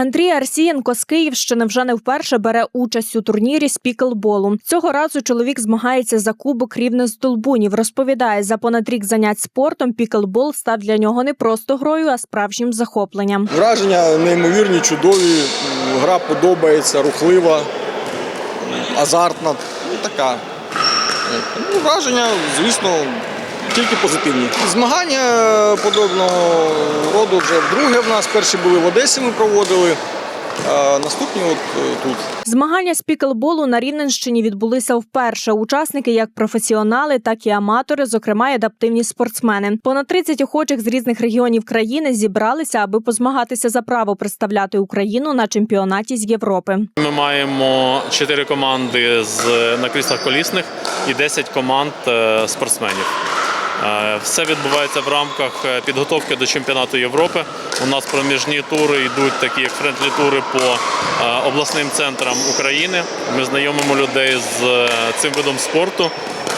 Андрій Арсієнко з Київщини вже не вперше бере участь у турнірі з піклболу. Цього разу чоловік змагається за кубок рівне з Долбунів. Розповідає, за понад рік занять спортом піклбол став для нього не просто грою, а справжнім захопленням. Враження неймовірні, чудові. Гра подобається, рухлива, азартна. Ну, така. Ну, враження, звісно, тільки позитивні. Змагання подобного роду вже вдруге в нас. Перші були в Одесі, ми проводили. А наступні от е, тут. Змагання з піклболу на Рівненщині відбулися вперше. Учасники як професіонали, так і аматори, зокрема й адаптивні спортсмени. Понад 30 охочих з різних регіонів країни зібралися, аби позмагатися за право представляти Україну на чемпіонаті з Європи. Ми маємо чотири команди з на кріслах колісних і 10 команд е, спортсменів. Е, Все відбувається в рамках е, підготовки до чемпіонату Європи. У нас проміжні тури йдуть такі як френдлі тури по е, обласним центрам України. Ми знайомимо людей з цим видом спорту,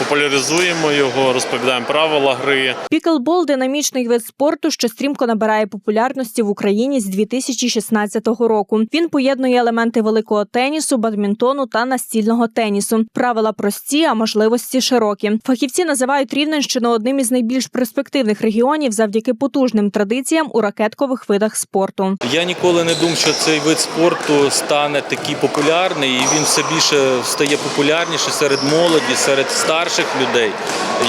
популяризуємо його, розповідаємо правила гри. Піклбол динамічний вид спорту, що стрімко набирає популярності в Україні з 2016 року. Він поєднує елементи великого тенісу, бадмінтону та настільного тенісу. Правила прості, а можливості широкі. Фахівці називають Рівненщину одним із найбільш перспективних регіонів завдяки потужним традиціям у ракеткових видах спорту. Я ніколи не думав, що цей вид спорту стане такий популярний, і він все більше стає популярніше серед молоді, серед старших людей.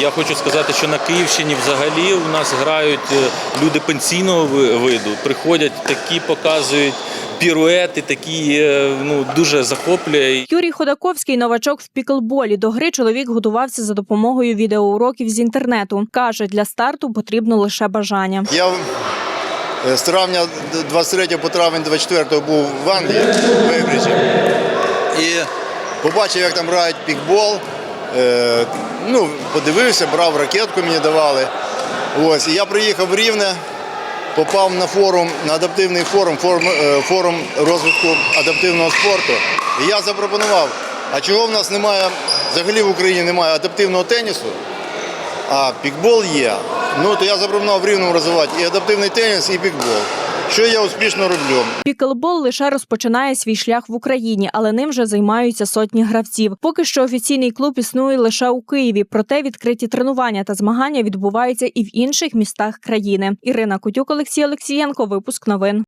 Я хочу сказати, що на Київщині взагалі у нас грають е, люди пенсійного виду. Приходять такі, показують піруети, такі е, ну дуже захоплює. Юрій Ходаковський новачок в піклболі. До гри чоловік готувався за допомогою відеоуроків з інтернету. каже, для старту потрібно лише бажання. Я е, з травня 23 по травень 24 був в Англії, в Вейбриджі. І побачив, як там грають пікбол. Е, ну, подивився, брав ракетку, мені давали. Ось, і я приїхав в Рівне, попав на форум, на адаптивний форум, форум, е, форум розвитку адаптивного спорту. І я запропонував, а чого в нас немає, взагалі в Україні немає адаптивного тенісу, а пікбол є. Ну, то я запропонував в Рівному розвивати і адаптивний теніс, і пікбол. Що я успішно роблю? Піклбол лише розпочинає свій шлях в Україні, але ним вже займаються сотні гравців. Поки що офіційний клуб існує лише у Києві. Проте відкриті тренування та змагання відбуваються і в інших містах країни. Ірина Кутюк, Олексій Олексієнко. Випуск новин.